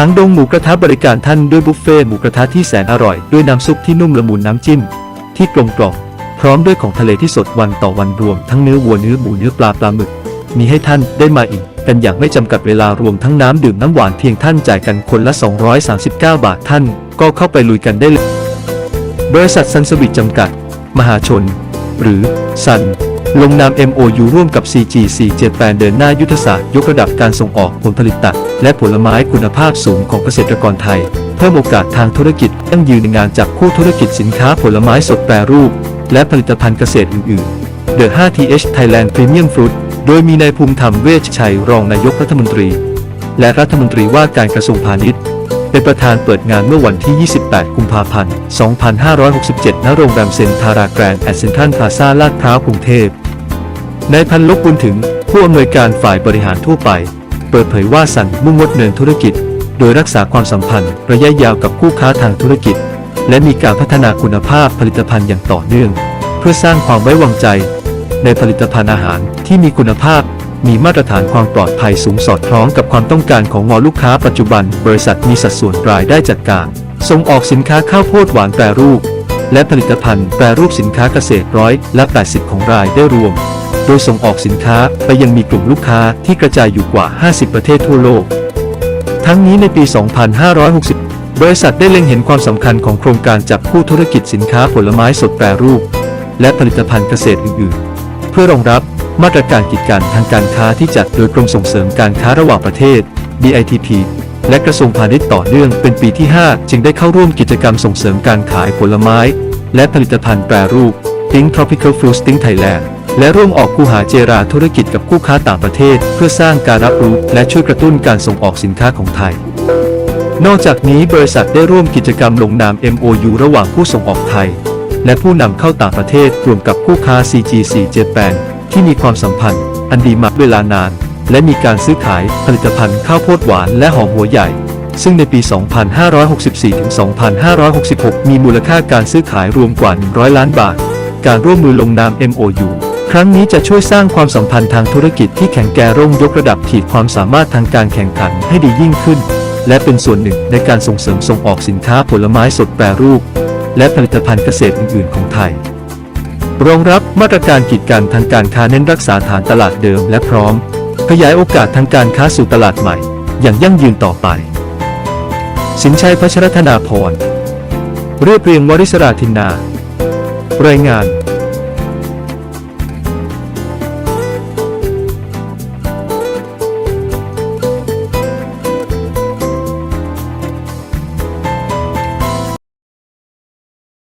หางดงหมูกระทะบริการท่านด้วยบุฟเฟ่หมูกระทะที่แสนอร่อย ด้วยน้ำซุปที่นุ่มละมุนน้ำจิ้ม ที่กลมกล่อมพร้อมด้วยของทะเลที่สดวันต่อวันรวม ทั้งเนื้อวัวเนื้อหมูเนื้อปลาปลาหมึก มีให้ท่านได้มาอิ่มกันอย่างไม่จำกัดเวลารวมทั้งน้ำดื่มน้ำหวานเพียงท่านจ่ายกันคนละ 239 บาทท่าน ก็เข้าไปลุยกันได้เลย บริษัทซันสวิตจำกัด มหาชน หรือซัน ลงนาม MOU ร่วมกับ CG 478 เดินหน้ายุทธศาสตร์ยกระดับการส่งออกผลผลิตตัด และผลไม้คุณภาพสูงของเกษตรกรไทย เพิ่มโอกาสทางธุรกิจยั่งยืนในงานจากคู่ธุรกิจสินค้าผลไม้สดแปรรูป และผลิตภัณฑ์เกษตรอื่นๆ The 5TH Thailand Premium Fruit โดยมีนายภูมิธรรมเวชชัยรองนายกรัฐมนตรี และรัฐมนตรีว่าการกระทรวงพาณิชย์เป็นประธานเปิดงานเมื่อวันที่ 28 กุมภาพันธ์ 2567 ณ โรงแรมเซนทาราแกรนด์แอดเซนทรัลพลาซาลาดพร้าวกรุงเทพ นายพันลบบุญถึงผู้อำนวยการฝ่ายบริหารทั่วไป เปิดเผยว่าสันมุ่งงดเนินธุรกิจ โดยรักษาความสัมพันธ์ ระยะยาวกับคู่ค้าทางธุรกิจ และมีการพัฒนาคุณภาพผลิตภัณฑ์อย่างต่อเนื่อง เพื่อสร้างความไว้วางใจ ในผลิตภัณฑ์อาหารที่มีคุณภาพ มีมาตรฐานความปลอดภัยสูงสอดคล้องกับความต้องการของงอลูกค้าปัจจุบัน บริษัทมีสัดส่วนรายได้จัดการส่งออกสินค้าข้าวโพดหวานแปรรูป และผลิตภัณฑ์แปรรูปสินค้าเกษตรร้อยละ80 ของรายได้รวม โดยส่งออกสินค้าไปยังมีกลุ่มลูกค้าที่กระจายอยู่กว่า 50 ประเทศทั่วโลก ทั้งนี้ในปี 2560 บริษัทได้เล็งเห็นความสำคัญของโครงการจับคู่ธุรกิจสินค้าผลไม้สดแปรรูป และผลิตภัณฑ์เกษตรอื่นๆ เพื่อรองรับมาตรการกิจการทางการค้าที่จัดโดยกรมส่งเสริมการค้าระหว่างประเทศ DITP และกระทรวงพาณิชย์ต่อเนื่องเป็นปีที่ 5 จึงได้เข้าร่วมกิจกรรมส่งเสริมการขายผลไม้ และผลิตภัณฑ์แปรรูป Think Tropical Fruits Think Thailand และร่วมออกคู่หาเจราธุรกิจกับคู่ค้าต่างประเทศ เพื่อสร้างการรับรู้และช่วยกระตุ้นการส่งออกสินค้าของไทย นอกจากนี้บริษัทได้ร่วมกิจกรรมลงนาม MOU ระหว่างผู้ส่งออกไทย และผู้นำเข้าต่างประเทศรวมกับคู่ค้า CG4 Japan ที่มีความสัมพันธ์ อันดีมาเวลานาน และมีการซื้อขายผลิตภัณฑ์ข้าวโพดหวานและหอมหัวใหญ่ ซึ่งในปี 2564 ถึง 2566 มีมูลค่าการซื้อขายรวมกว่า 100 ล้านบาท การร่วมมือลงนาม MOU ครั้งนี้จะช่วยสร้างความสัมพันธ์ทางธุรกิจที่แข็งแกร่งยกระดับขีดความสามารถทางการแข่งขันให้ดียิ่งขึ้น และเป็นส่วนหนึ่งในการส่งเสริมส่งออกสินค้าผลไม้สดแปรรูป และผลิตภัณฑ์เกษตรอื่น ๆ ของไทย รองรับมาตรการกีดกันทางการค้าเน้นรักษาฐานตลาดเดิมและพร้อม ขยายโอกาสทางการค้าสู่ตลาดใหม่ อย่างยั่งยืนต่อไป สินชัยพัชรธนาพรเรียบเรียงวริศราธินนา รายงาน